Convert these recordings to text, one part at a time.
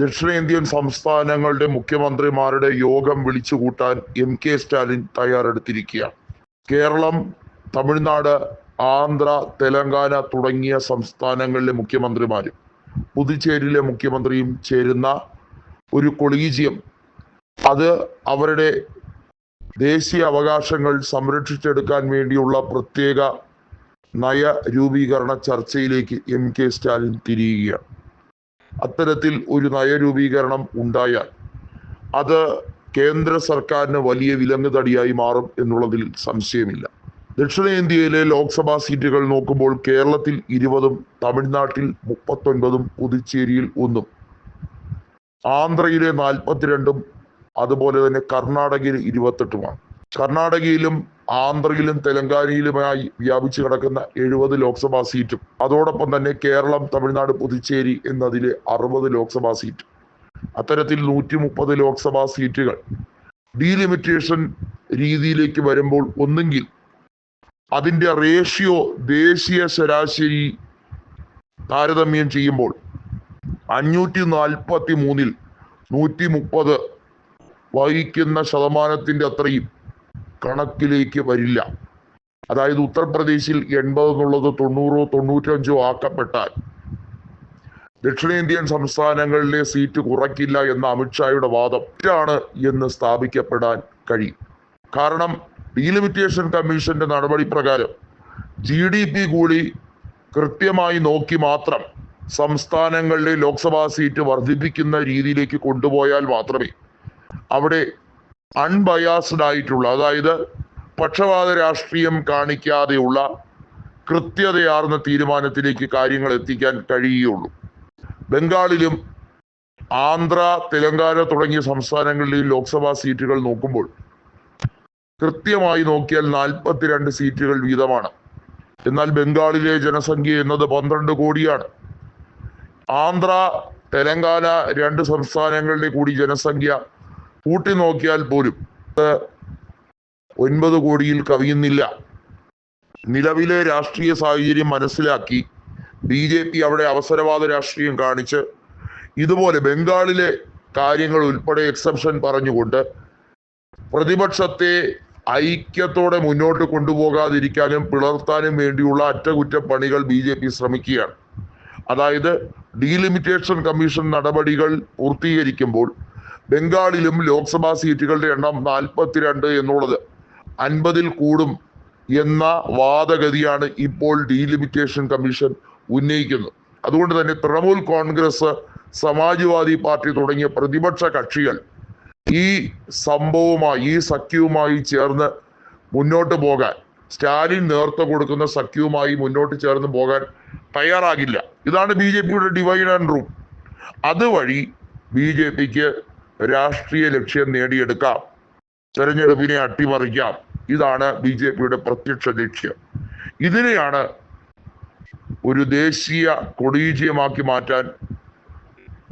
ദക്ഷിണേന്ത്യൻ സംസ്ഥാനങ്ങളുടെ മുഖ്യമന്ത്രിമാരുടെ യോഗം വിളിച്ചു കൂട്ടാൻ എം കെ സ്റ്റാലിൻ തയ്യാറെടുത്തിരിക്കുകയാണ്. കേരളം തമിഴ്നാട് ആന്ധ്ര തെലങ്കാന തുടങ്ങിയ സംസ്ഥാനങ്ങളിലെ മുഖ്യമന്ത്രിമാരും പുതുച്ചേരിയിലെ മുഖ്യമന്ത്രിയും ചേരുന്ന ഒരു കൊളീജിയം. അത് അവരുടെ ദേശീയ അവകാശങ്ങൾ സംരക്ഷിച്ചെടുക്കാൻ വേണ്ടിയുള്ള പ്രത്യേക നയ രൂപീകരണ ചർച്ചയിലേക്ക് എം കെ സ്റ്റാലിൻ തിരിയുകയാണ്. അത്തരത്തിൽ ഒരു നയരൂപീകരണം ഉണ്ടായാൽ അത് കേന്ദ്ര സർക്കാരിന് വലിയ വിലങ്ങുതടിയായി മാറും എന്നുള്ളതിൽ സംശയമില്ല. ദക്ഷിണേന്ത്യയിലെ ലോക്സഭാ സീറ്റുകൾ നോക്കുമ്പോൾ കേരളത്തിൽ ഇരുപതും തമിഴ്നാട്ടിൽ മുപ്പത്തൊൻപതും പുതുച്ചേരിയിൽ ഒന്നും. ആന്ധ്രയിലെ നാൽപ്പത്തിരണ്ടും അതുപോലെ തന്നെ കർണാടകയിൽ ഇരുപത്തെട്ടുമാണ്. കർണാടകയിലും ആന്ധ്രയിലും തെലങ്കാനയിലുമായി വ്യാപിച്ചു കിടക്കുന്ന എഴുപത് ലോക്സഭാ സീറ്റും. അതോടൊപ്പം തന്നെ കേരളം തമിഴ്നാട് പുതുച്ചേരി എന്നതിലെ അറുപത് ലോക്സഭാ സീറ്റ്. അത്തരത്തിൽ നൂറ്റി മുപ്പത് ലോക്സഭാ സീറ്റുകൾ ഡീലിമിറ്റേഷൻ രീതിയിലേക്ക് വരുമ്പോൾ ഒന്നെങ്കിൽ അതിന്റെ റേഷ്യോ ദേശീയ ശരാശരി താരതമ്യം ചെയ്യുമ്പോൾ അഞ്ഞൂറ്റി നാൽപ്പത്തി മൂന്നിൽ നൂറ്റി മുപ്പത് വഹിക്കുന്ന ശതമാനത്തിന്റെ അത്രയും കണക്കിലേക്ക് വരില്ല. അതായത് ഉത്തർപ്രദേശിൽ എൺപത് എന്നുള്ളത് തൊണ്ണൂറോ തൊണ്ണൂറ്റഞ്ചോ ആക്കപ്പെട്ടാൽ ദക്ഷിണേന്ത്യൻ സംസ്ഥാനങ്ങളിലെ സീറ്റ് കുറയ്ക്കില്ല എന്ന അമിത്ഷായുടെ വാദം തെറ്റാണ് എന്ന് സ്ഥാപിക്കപ്പെടാൻ കഴിയും. കാരണം ഡീലിമിറ്റേഷൻ കമ്മീഷന്റെ നടപടി പ്രകാരം ജി ഡി പി കൂടി കൃത്യമായി നോക്കി മാത്രം സംസ്ഥാനങ്ങളിലെ ലോക്സഭാ സീറ്റ് വർദ്ധിപ്പിക്കുന്ന രീതിയിലേക്ക് കൊണ്ടുപോയാൽ മാത്രമേ അവിടെ അൺബയാസ്ഡ് ആയിട്ടുള്ള അതായത് പക്ഷപാത രാഷ്ട്രീയം കാണിക്കാതെയുള്ള കൃത്യതയാർന്ന തീരുമാനത്തിലേക്ക് കാര്യങ്ങൾ എത്തിക്കാൻ കഴിയുകയുള്ളൂ. ബംഗാളിലും ആന്ധ്ര തെലങ്കാന തുടങ്ങിയ സംസ്ഥാനങ്ങളിലെയും ലോക്സഭാ സീറ്റുകൾ നോക്കുമ്പോൾ കൃത്യമായി നോക്കിയാൽ നാൽപ്പത്തിരണ്ട് സീറ്റുകൾ വീതമാണ്. എന്നാൽ ബംഗാളിലെ ജനസംഖ്യ എന്നത് പന്ത്രണ്ട് കോടിയാണ്. ആന്ധ്ര തെലങ്കാന രണ്ട് സംസ്ഥാനങ്ങളുടെ കൂടി ജനസംഖ്യ കൂട്ടി നോക്കിയാൽ പോലും ഒൻപത് കോടിയിൽ കവിയുന്നില്ല. നിലവിലെ രാഷ്ട്രീയ സാഹചര്യം മനസ്സിലാക്കി ബി ജെ പി അവിടെ അവസരവാദ രാഷ്ട്രീയം കാണിച്ച് ഇതുപോലെ ബംഗാളിലെ കാര്യങ്ങൾ ഉൾപ്പെടെ എക്സെപ്ഷൻ പറഞ്ഞുകൊണ്ട് പ്രതിപക്ഷത്തെ ഐക്യത്തോടെ മുന്നോട്ട് കൊണ്ടുപോകാതിരിക്കാനും പിളർത്താനും വേണ്ടിയുള്ള അറ്റകുറ്റപ്പണികൾ ബി ജെ പി ശ്രമിക്കുകയാണ്. അതായത് ഡീലിമിറ്റേഷൻ കമ്മീഷൻ നടപടികൾ പൂർത്തീകരിക്കുമ്പോൾ ബംഗാളിലും ലോക്സഭാ സീറ്റുകളുടെ എണ്ണം നാൽപ്പത്തിരണ്ട് എന്നുള്ളത് അൻപതിൽ കൂടും എന്ന വാദഗതിയാണ് ഇപ്പോൾ ഡീലിമിറ്റേഷൻ കമ്മീഷൻ ഉന്നയിക്കുന്നത്. അതുകൊണ്ട് തന്നെ തൃണമൂൽ കോൺഗ്രസ് സമാജ്വാദി പാർട്ടി തുടങ്ങിയ പ്രതിപക്ഷ കക്ഷികൾ ഈ സംഭവവുമായി ഈ സഖ്യവുമായി ചേർന്ന് മുന്നോട്ട് പോകാൻ സ്റ്റാലിൻ നേർത്ത കൊടുക്കുന്ന സഖ്യവുമായി മുന്നോട്ട് ചേർന്ന് പോകാൻ തയ്യാറാകില്ല. ഇതാണ് ബി ജെ പിയുടെ ഡിവൈഡ് ആൻഡ് റൂം അതുവഴി ബി ജെ പിക്ക് രാഷ്ട്രീയ ലക്ഷ്യം നേടിയെടുക്കാം. തെരഞ്ഞെടുപ്പിനെ അട്ടിമറിക്കാം. ഇതാണ് ബി ജെ പിയുടെ പ്രത്യക്ഷ ലക്ഷ്യം. ഇതിനെയാണ് ഒരു ദേശീയ കൊടീജ്യമാക്കി മാറ്റാൻ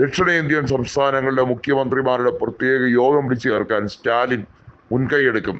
ദക്ഷിണേന്ത്യൻ സംസ്ഥാനങ്ങളിലെ മുഖ്യമന്ത്രിമാരുടെ പ്രത്യേക യോഗം വിളിച്ചു ചേർക്കാൻ സ്റ്റാലിൻ മുൻകൈയെടുക്കും